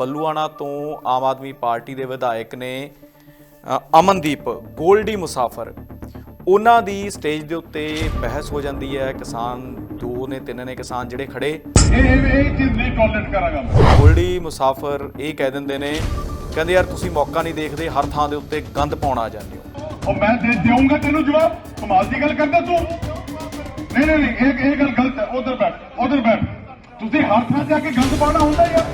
ਬੱਲੂਆਣਾ ਤੋਂ ਆਮ ਆਦਮੀ ਪਾਰਟੀ ਦੇ ਵਿਧਾਇਕ ਨੇ ਅਮਨਦੀਪ ਗੋਲਡੀ ਮੁਸਾਫਰ। ਉਹਨਾਂ ਦੀ ਸਟੇਜ ਦੇ ਉੱਤੇ ਬਹਿਸ ਹੋ ਜਾਂਦੀ ਹੈ। ਕਿਸਾਨ ਦੋ ਨੇ, ਤਿੰਨ ਨੇ ਕਿਸਾਨ ਜਿਹੜੇ ਖੜੇ। ਇਹ ਇਹ ਚੀਜ਼ ਨਹੀਂ ਟੋਲਰੇਟ ਕਰਾਂਗਾ ਗੋਲਡੀ ਮੁਸਾਫਰ ਇਹ ਕਹਿ ਦਿੰਦੇ ਨੇ, ਕਹਿੰਦੇ, ਯਾਰ, ਤੁਸੀਂ ਮੌਕਾ ਨਹੀਂ ਦੇਖਦੇ, ਹਰ ਥਾਂ ਦੇ ਉੱਤੇ ਗੰਦ ਪਾਉਣਾ ਆ ਜਾਂਦੇ ਹੋ। ਉਹ ਮੈਂ ਦੇ ਦੇਵਾਂਗਾ ਤੈਨੂੰ ਜਵਾਬ। ਕਮਾਲ ਦੀ ਗੱਲ ਕਰਦਾ ਤੂੰ। ਨਹੀਂ ਨਹੀਂ ਇਹ ਇਹ ਗੱਲ ਗਲਤ ਹੈ। ਉਧਰ ਬੈਠ ਉਧਰ ਬੈਠ। ਤੁਸੀਂ ਹਰ ਥਾਂ ਜਾ ਕੇ ਗੰਦ ਪਾਉਣਾ ਹੁੰਦਾ ਯਾਰ।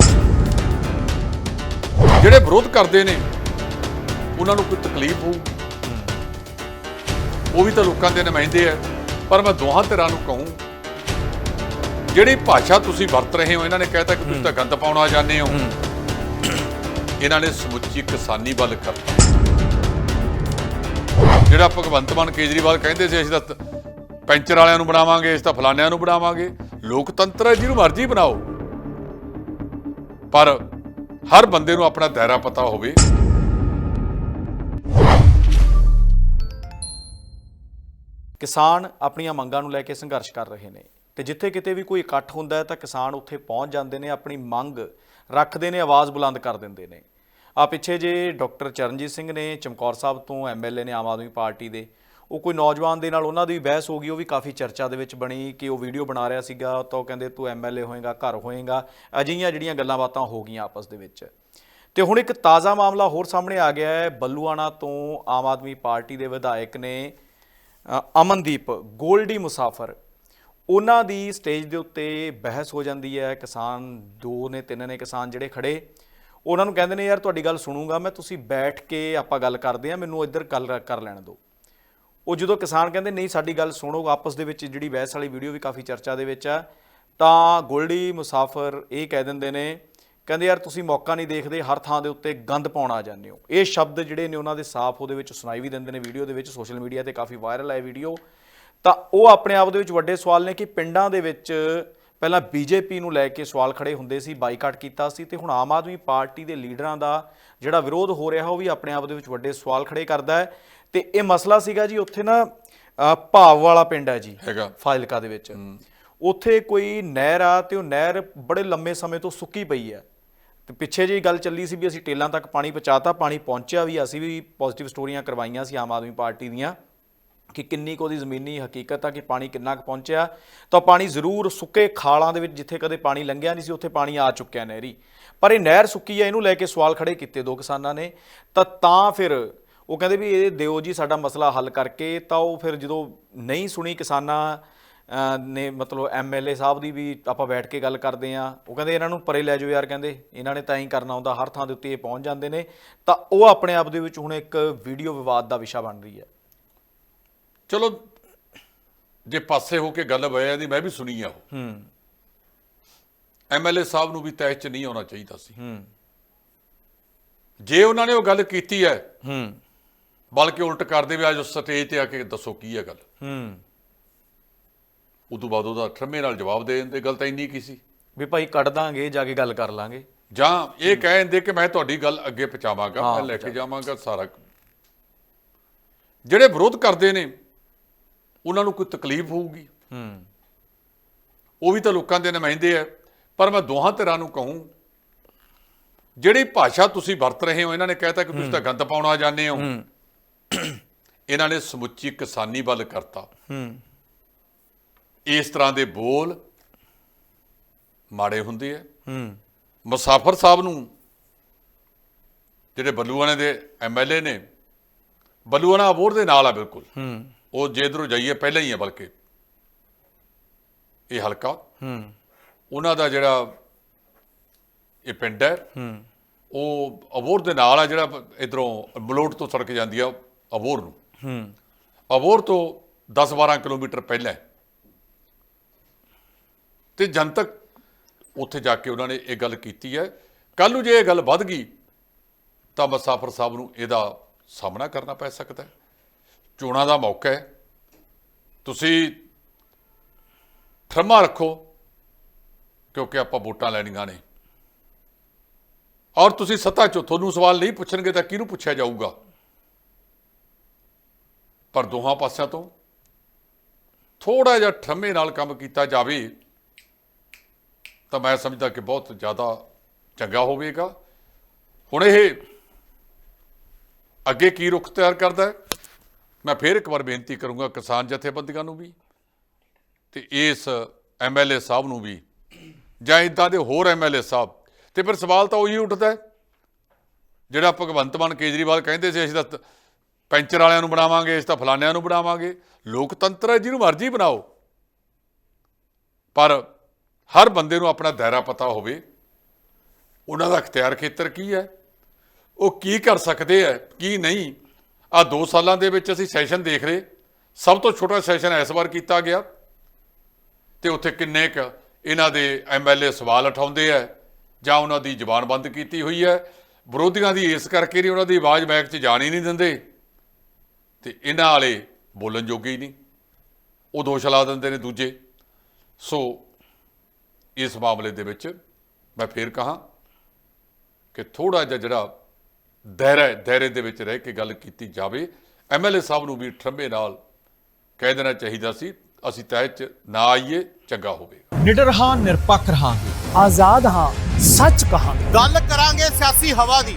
ਜਿਹੜੇ ਵਿਰੋਧ ਕਰਦੇ ਨੇ ਉਹਨਾਂ ਨੂੰ ਕੋਈ ਤਕਲੀਫ ਹੋਊ? ਉਹ ਵੀ ਤਾਂ ਲੋਕਾਂ ਦੇ ਨੁਮਾਇੰਦੇ ਆ ਪਰ ਮੈਂ ਦੋਹਾਂ ਧਿਰਾਂ ਨੂੰ ਕਹੂੰ ਜਿਹੜੀ ਭਾਸ਼ਾ ਤੁਸੀਂ ਵਰਤ ਰਹੇ ਹੋ ਇਹਨਾਂ ਨੇ ਕਹਿਤਾ ਕਿ ਤੁਸੀਂ ਤਾਂ ਗੰਦ ਪਾਉਣਾ ਜਾਂਦੇ ਹੋ। ਇਹਨਾਂ ਨੇ ਸਮੁੱਚੀ ਕਿਸਾਨੀ ਵੱਲ ਕਰਤਾ। ਜਿਹੜਾ ਭਗਵੰਤ ਮਾਨ ਕੇਜਰੀਵਾਲ ਕਹਿੰਦੇ ਸੀ ਅਸੀਂ ਤਾਂ ਪੈਂਚਰ ਵਾਲਿਆਂ ਨੂੰ ਬਣਾਵਾਂਗੇ ਅਸੀਂ ਤਾਂ ਫਲਾਨਿਆਂ ਨੂੰ ਬਣਾਵਾਂਗੇ। ਲੋਕਤੰਤਰ ਹੈ ਜਿਹਨੂੰ ਮਰਜ਼ੀ ਬਣਾਓ। ਪਰ ਹਰ ਬੰਦੇ ਨੂੰ ਆਪਣਾ ਦਾਇਰਾ ਪਤਾ ਹੋਵੇ। ਕਿਸਾਨ ਆਪਣੀਆਂ ਮੰਗਾਂ ਨੂੰ ਲੈ ਕੇ ਸੰਘਰਸ਼ ਕਰ ਰਹੇ ਨੇ ਤੇ ਜਿੱਥੇ ਕਿਤੇ ਵੀ ਕੋਈ ਇਕੱਠ ਹੁੰਦਾ ਹੈ ਤਾਂ ਕਿਸਾਨ ਉੱਥੇ ਪਹੁੰਚ ਜਾਂਦੇ ਨੇ, ਆਪਣੀ ਮੰਗ ਰੱਖਦੇ ਨੇ, ਆਵਾਜ਼ ਬੁਲੰਦ ਕਰ ਦਿੰਦੇ ਨੇ। ਆ ਪਿੱਛੇ ਜੇ ਡਾਕਟਰ ਚਰਨਜੀਤ ਸਿੰਘ ਨੇ ਚਮਕੌਰ ਸਾਹਿਬ ਤੋਂ ਐਮਐਲਏ ਨੇ ਆਮ ਆਦਮੀ ਪਾਰਟੀ ਦੇ ਉਹ ਕੋਈ ਨੌਜਵਾਨ ਦੇ ਨਾਲ ਉਹਨਾਂ ਦੀ ਵੀ ਬਹਿਸ ਹੋ ਗਈ, ਉਹ ਵੀ ਕਾਫੀ ਚਰਚਾ ਦੇ ਵਿੱਚ ਬਣੀ ਕਿ ਉਹ ਵੀਡੀਓ ਬਣਾ ਰਿਹਾ ਸੀਗਾ, ਤਾਂ ਉਹ ਕਹਿੰਦੇ ਤੂੰ ਐਮਐਲਏ ਹੋਏਗਾ, ਘਰ ਹੋਏਗਾ। ਅਜਿਹੀਆਂ ਜਿਹੜੀਆਂ ਗੱਲਾਂ ਬਾਤਾਂ ਹੋ ਗਈਆਂ ਆਪਸ ਦੇ ਵਿੱਚ। ਤੇ ਹੁਣ ਇੱਕ ਤਾਜ਼ਾ ਮਾਮਲਾ ਹੋਰ ਸਾਹਮਣੇ ਆ ਗਿਆ ਹੈ। ਬੱਲੂਆਣਾ ਤੋਂ ਆਮ ਆਦਮੀ ਪਾਰਟੀ ਦੇ ਵਿਧਾਇਕ ਨੇ ਅਮਨਦੀਪ ਗੋਲਡੀ ਮੁਸਾਫਰ। ਉਹਨਾਂ ਦੀ ਸਟੇਜ ਦੇ ਉੱਤੇ ਬਹਿਸ ਹੋ ਜਾਂਦੀ ਹੈ। ਕਿਸਾਨ ਦੋ ਨੇ, ਤਿੰਨ ਨੇ ਕਿਸਾਨ ਜਿਹੜੇ ਖੜੇ। ਉਹਨਾਂ ਨੂੰ ਕਹਿੰਦੇ ਨੇ, ਯਾਰ, ਤੁਹਾਡੀ ਗੱਲ ਸੁਣੂਗਾ ਮੈਂ, ਤੁਸੀਂ ਬੈਠ ਕੇ ਆਪਾਂ ਗੱਲ ਕਰਦੇ ਆ ਮੈਨੂੰ ਇੱਧਰ ਗੱਲ ਕਰ ਲੈਣ ਦਿਓ। ਉਹ ਜਦੋਂ ਕਿਸਾਨ ਕਹਿੰਦੇ, ਨਹੀਂ, ਸਾਡੀ ਗੱਲ ਸੁਣੋ, ਆਪਸ ਦੇ ਵਿੱਚ ਜਿਹੜੀ ਬਹਿਸ ਵਾਲੀ ਵੀਡੀਓ ਵੀ ਕਾਫੀ ਚਰਚਾ ਦੇ ਵਿੱਚ ਆ, ਤਾਂ ਗੋਲਡੀ ਮੁਸਾਫਰ ਇਹ ਕਹਿ ਦਿੰਦੇ ਨੇ, ਕਹਿੰਦੇ, ਯਾਰ, ਤੁਸੀਂ ਮੌਕਾ ਨਹੀਂ ਦੇਖਦੇ, ਹਰ ਥਾਂ ਦੇ ਉੱਤੇ ਗੰਦ ਪਾਉਣ ਆ ਜਾਂਦੇ ਹੋ। ਇਹ ਸ਼ਬਦ ਜਿਹੜੇ ਨੇ ਉਹਨਾਂ ਦੇ ਸਾਫ਼ ਉਹਦੇ ਵਿੱਚ ਸੁਣਾਈ ਵੀ ਦਿੰਦੇ ਨੇ ਵੀਡੀਓ ਦੇ ਵਿੱਚ, ਸੋਸ਼ਲ ਮੀਡੀਆ ਤੇ ਕਾਫੀ ਵਾਇਰਲ ਹੈ ਵੀਡੀਓ। ਤਾਂ ਉਹ ਆਪਣੇ ਆਪ ਦੇ ਵਿੱਚ ਵੱਡੇ ਸਵਾਲ ਨੇ ਕਿ ਪਿੰਡਾਂ ਦੇ ਵਿੱਚ ਪਹਿਲਾਂ ਬੀਜੇਪੀ ਨੂੰ ਲੈ ਕੇ ਸਵਾਲ ਖੜੇ ਹੁੰਦੇ ਸੀ, ਬਾਈਕਾਟ ਕੀਤਾ ਸੀ ਤੇ ਹੁਣ ਆਮ ਆਦਮੀ ਪਾਰਟੀ ਦੇ ਲੀਡਰਾਂ ਦਾ ਜਿਹੜਾ ਵਿਰੋਧ ਹੋ ਰਿਹਾ, ਉਹ ਵੀ ਆਪਣੇ ਆਪ ਦੇ ਵਿੱਚ ਵੱਡੇ ਸਵਾਲ ਖੜੇ ਕਰਦਾ ਹੈ। ਤੇ ਇਹ ਮਸਲਾ ਸੀਗਾ ਜੀ ਉੱਥੇ ਨਾ ਭਾਵ ਵਾਲਾ ਪਿੰਡ ਹੈ ਜੀ ਹੈਗਾ। ਫਾਜ਼ਿਲਕਾ ਦੇ ਵਿੱਚ। ਉੱਥੇ ਕੋਈ ਨਹਿਰ ਆ ਤੇ ਉਹ ਨਹਿਰ ਬੜੇ ਲੰਮੇ ਸਮੇਂ ਤੋਂ ਸੁੱਕੀ ਪਈ ਹੈ। ਤੇ ਪਿੱਛੇ ਜਿਹੀ ਗੱਲ ਚੱਲੀ ਸੀ ਵੀ ਅਸੀਂ ਟੇਲਾਂ ਤੱਕ ਪਾਣੀ ਪਹੁੰਚਾਤਾ ਪਾਣੀ ਪਹੁੰਚਿਆ ਵੀ ਅਸੀਂ ਵੀ ਪੋਜ਼ਿਟਿਵ ਸਟੋਰੀਆਂ ਕਰਵਾਈਆਂ ਸੀ ਆਮ ਆਦਮੀ ਪਾਰਟੀ ਦੀਆਂ ਕਿ ਕਿੰਨੀ ਕੁ ਉਹਦੀ ਜ਼ਮੀਨੀ ਹਕੀਕਤ ਆ ਕਿ ਪਾਣੀ ਕਿੰਨਾ ਕੁ ਪਹੁੰਚਿਆ। ਤਾਂ ਪਾਣੀ ਜ਼ਰੂਰ ਸੁੱਕੇ ਖਾਲਾਂ ਦੇ ਵਿੱਚ ਜਿੱਥੇ ਕਦੇ ਪਾਣੀ ਲੰਘਿਆ ਨਹੀਂ ਸੀ ਉੱਥੇ ਪਾਣੀ ਆ ਚੁੱਕਿਆ ਨਹਿਰੀ। ਪਰ ਇਹ ਨਹਿਰ ਸੁੱਕੀ ਆ ਇਹਨੂੰ ਲੈ ਕੇ ਸਵਾਲ ਖੜੇ ਕੀਤੇ ਦੋ ਕਿਸਾਨਾਂ ਨੇ। ਤਾਂ ਤਾਂ ਫਿਰ ਉਹ ਕਹਿੰਦੇ ਵੀ ਇਹ ਦਿਓ ਜੀ ਸਾਡਾ ਮਸਲਾ ਹੱਲ ਕਰਕੇ ਤਾਂ ਉਹ ਫਿਰ ਜਦੋਂ ਨਹੀਂ ਸੁਣੀ ਕਿਸਾਨਾਂ ਨੇ ਮਤਲਬ ਐਮਐਲਏ ਸਾਹਿਬ ਦੀ ਵੀ ਆਪਾਂ ਬੈਠ ਕੇ ਗੱਲ ਕਰਦੇ ਆ ਉਹ ਕਹਿੰਦੇ ਇਹਨਾਂ ਨੂੰ ਪਰੇ ਲੈ ਜਾਓ ਯਾਰ ਕਹਿੰਦੇ ਇਹਨਾਂ ਨੇ ਤਾਂ ਹੀ ਕਰਨਾ ਹੁੰਦਾ ਹਰ ਥਾਂ ਦੇ ਉੱਤੇ ਇਹ ਪਹੁੰਚ ਜਾਂਦੇ ਨੇ ਤਾਂ ਉਹ ਆਪਣੇ ਆਪ ਦੇ ਵਿੱਚ ਹੁਣ ਇੱਕ ਵੀਡੀਓ ਵਿਵਾਦ ਦਾ ਵਿਸ਼ਾ ਬਣ ਰਹੀ ਹੈ। ਚਲੋ ਜੇ ਪਾਸੇ ਹੋ ਕੇ ਗੱਲ ਹੋਇਆ ਦੀ ਮੈਂ ਵੀ ਸੁਣੀ ਆ ਉਹ। ਹੂੰ। ਐਮਐਲਏ ਸਾਹਿਬ ਨੂੰ ਵੀ ਤੈਅ ਚ ਨਹੀਂ ਆਉਣਾ ਚਾਹੀਦਾ ਸੀ। ਹੂੰ। ਜੇ ਉਹਨਾਂ ਨੇ ਉਹ ਗੱਲ ਕੀਤੀ ਹੈ ਹੂੰ। ਬਲਕਿ ਉਲਟ ਕਰਦੇ ਵੀ ਅੱਜ ਸਟੇਜ ਤੇ ਆ ਕੇ ਦੱਸੋ ਕੀ ਹੈ ਗੱਲ। ਹੂੰ। ਉਦੋਂ ਬਾਅਦ ਉਹਦਾ ਠਰਮੇ ਨਾਲ ਜਵਾਬ ਦੇ ਦਿੰਦੇ ਗੱਲ ਤਾਂ ਇੰਨੀ ਕੀ ਸੀ? ਵੀ ਭਾਈ ਕੱਢ ਦਾਂਗੇ ਜਾ ਕੇ ਗੱਲ ਕਰ ਲਾਂਗੇ। ਜਾਂ ਇਹ ਕਹਿ ਦਿੰਦੇ ਕਿ ਮੈਂ ਤੁਹਾਡੀ ਗੱਲ ਅੱਗੇ ਪਹੁੰਚਾਵਾਂਗਾ ਮੈਂ ਲੈ ਕੇ ਜਾਵਾਂਗਾ ਸਾਰਾ। ਜਿਹੜੇ ਵਿਰੋਧ ਕਰਦੇ ਨੇ ਉਹਨਾਂ ਨੂੰ ਕੋਈ ਤਕਲੀਫ ਹੋਊਗੀ। ਹੂੰ। ਉਹ ਵੀ ਤਾਂ ਲੋਕਾਂ ਦੇ ਨੁਮਾਇੰਦੇ ਆ। ਪਰ ਮੈਂ ਦੋਹਾਂ ਧਿਰਾਂ ਨੂੰ ਕਹੂੰ ਜਿਹੜੀ ਭਾਸ਼ਾ ਤੁਸੀਂ ਵਰਤ ਰਹੇ ਹੋ ਇਹਨਾਂ ਨੇ ਕਹਿਤਾ ਕਿ ਤੁਸੀਂ ਤਾਂ ਗੰਦ ਪਾਉਣਾ ਜਾਂਦੇ ਹੋ। ਇਹਨਾਂ ਨੇ ਸਮੁੱਚੀ ਕਿਸਾਨੀ ਵੱਲ ਕਰਤਾ। ਹੂੰ ਇਸ ਤਰ੍ਹਾਂ ਦੇ ਬੋਲ ਮਾੜੇ ਹੁੰਦੇ ਆ। ਹੂੰ ਮੁਸਾਫਰ ਸਾਹਿਬ ਨੂੰ ਜਿਹੜੇ ਬੱਲੂਆਣੇ ਦੇ ਐਮਐਲਏ ਨੇ, ਬੱਲੂਆਣਾ ਅਬੋਰ ਦੇ ਨਾਲ ਆ ਬਿਲਕੁਲ। ਹੂੰ ਉਹ ਜੇ ਇੱਧਰੋਂ ਜਾਈਏ ਪਹਿਲਾਂ ਹੀ ਆ ਬਲਕਿ। ਇਹ ਹਲਕਾ। ਹੂੰ ਉਹਨਾਂ ਦਾ ਜਿਹੜਾ ਇਹ ਪਿੰਡ ਹੈ ਹੂੰ ਉਹ ਅਬੋਰ ਦੇ ਨਾਲ ਆ ਜਿਹੜਾ ਇਧਰੋਂ ਬਲੋਟ ਤੋਂ ਸੜਕ ਜਾਂਦੀ ਆ। ਅਬੋਰ ਨੂੰ। ਹੂੰ ਅਬੋਰ ਤੋਂ 10-12 ਕਿਲੋਮੀਟਰ ਪਹਿਲਾਂ ਹੈ। ਤੇ ਜਨਤਕ ਉੱਥੇ ਜਾ ਕੇ ਉਹਨਾਂ ਨੇ ਇਹ ਗੱਲ ਕੀਤੀ ਹੈ। ਕੱਲ ਨੂੰ ਜੇ ਇਹ ਗੱਲ ਵੱਧ ਗਈ, ਤਾਂ ਮੁਸਾਫਰ ਸਾਹਿਬ ਨੂੰ ਇਹਦਾ ਸਾਹਮਣਾ ਕਰਨਾ ਪੈ ਸਕਦਾ ਹੈ। ਚੋਣਾਂ ਦਾ ਮੌਕਾ ਹੈ। ਤੁਸੀਂ ਠਰਮਾ ਰੱਖੋ, ਕਿਉਂਕਿ ਆਪਾਂ ਵੋਟਾਂ ਲੈਣੀਆਂ ਨੇ। ਔਰ ਤੁਸੀਂ ਸੱਤਾ ਚੋਂ ਤੁਹਾਨੂੰ ਸਵਾਲ ਨਹੀਂ ਪੁੱਛਣਗੇ, ਤਾਂ ਕਿਹਨੂੰ ਪੁੱਛਿਆ ਜਾਊਗਾ? ਪਰ ਦੋਹਾਂ ਪਾਸਿਆਂ ਤੋਂ ਥੋੜਾ ਜਿਹਾ ਠੰਮੇ ਨਾਲ ਕੰਮ ਕੀਤਾ ਜਾਵੇ ਤਾਂ ਮੈਂ ਸਮਝਦਾ ਕਿ ਬਹੁਤ ਜ਼ਿਆਦਾ ਚੰਗਾ ਹੋਵੇਗਾ। ਹੁਣ ਇਹ ਅੱਗੇ ਕੀ ਰੁਖ ਤਿਆਰ ਕਰਦਾ ਮੈਂ ਫੇਰ ਇੱਕ ਵਾਰ ਬੇਨਤੀ ਕਰੂੰਗਾ ਕਿਸਾਨ ਜਥੇਬੰਦੀਆਂ ਨੂੰ ਵੀ ਤੇ ਇਸ ਐਮਐਲਏ ਸਾਹਿਬ ਨੂੰ ਵੀ ਜਾਂ ਇੱਦਾਂ ਦੇ ਹੋਰ ਐਮਐਲਏ ਸਾਹਿਬ। ਤੇ ਫਿਰ ਸਵਾਲ ਤਾਂ ਉਹੀ ਉੱਠਦਾ ਜਿਹੜਾ ਭਗਵੰਤ ਮਾਨ ਕੇਜਰੀਵਾਲ ਕਹਿੰਦੇ ਸੀ, ਅਸੀਂ ਤਾਂ ਪੈਂਚਰ ਵਾਲਿਆਂ ਨੂੰ ਬਣਾਵਾਂਗੇ, ਇਸ ਤਾਂ ਫਲਾਨਿਆਂ ਨੂੰ ਬਣਾਵਾਂਗੇ। ਲੋਕਤੰਤਰ ਹੈ, ਜਿਹਨੂੰ ਮਰਜ਼ੀ ਬਣਾਓ। ਪਰ ਹਰ ਬੰਦੇ ਨੂੰ ਆਪਣਾ ਦਾਇਰਾ ਪਤਾ ਹੋਵੇ। ਉਹਨਾਂ ਦਾ ਅਖਤਿਆਰ ਖੇਤਰ ਕੀ ਹੈ? ਉਹ ਕੀ ਕਰ ਸਕਦੇ ਹੈ, ਕੀ ਨਹੀਂ? ਆ 2 ਸਾਲਾਂ ਦੇ ਵਿੱਚ ਅਸੀਂ ਸੈਸ਼ਨ ਦੇਖ ਰਹੇ। ਸਭ ਤੋਂ ਛੋਟਾ ਸੈਸ਼ਨ ਇਸ ਵਾਰ ਕੀਤਾ ਗਿਆ। ਤੇ ਉੱਥੇ ਕਿੰਨੇ ਕ ਇਹਨਾਂ ਦੇ ਐਮਐਲਏ ਸਵਾਲ ਉਠਾਉਂਦੇ ਆ ਜਾਂ ਉਹਨਾਂ ਦੀ ਜ਼ੁਬਾਨ ਬੰਦ ਕੀਤੀ ਹੋਈ ਹੈ। ਵਿਰੋਧੀਆਂ ਦੀ ਇਸ ਕਰਕੇ ਨਹੀਂ, ਉਹਨਾਂ ਦੀ ਆਵਾਜ਼ ਮੈਕ 'ਚ ਜਾਣ ਹੀ ਨਹੀਂ ਦਿੰਦੇ। ਤੇ ਇਹਨਾਂ ਵਾਲੇ ਬੋਲਣ ਜੋਗੇ ਹੀ ਨਹੀਂ। ਉਹ ਦੋਸ਼ ਲਾ ਦਿੰਦੇ ਨੇ ਦੂਜੇ। ਸੋ ਇਸ ਮਾਮਲੇ ਦੇ ਵਿੱਚ ਮੈਂ ਫੇਰ ਕਹਾਂ ਕਿ ਥੋੜਾ ਜਿਹਾ ਜਿਹੜਾ ਦਾਇਰਾ ਦਾਇਰੇ ਦੇ ਵਿੱਚ ਰਹਿ ਕੇ ਗੱਲ ਕੀਤੀ ਜਾਵੇ ਐਮਐਲਏ ਸਾਹਿਬ ਨੂੰ ਵੀ ਠੰਬੇ ਨਾਲ ਕਹਿ ਦੇਣਾ ਚਾਹੀਦਾ ਸੀ ਅਸੀਂ ਤਹਿ 'ਚ ਨਾ ਆਈਏ ਚੰਗਾ ਹੋਵੇਗਾ ਨਿਡਰ ਹਾਂ ਨਿਰਪੱਖ ਰਹਾਂਗੇ। ਆਜ਼ਾਦ ਹਾਂ ਸੱਚ ਕਹਾਂਗੇ। ਗੱਲ ਕਰਾਂਗੇ ਸਿਆਸੀ ਹਵਾ ਦੀ।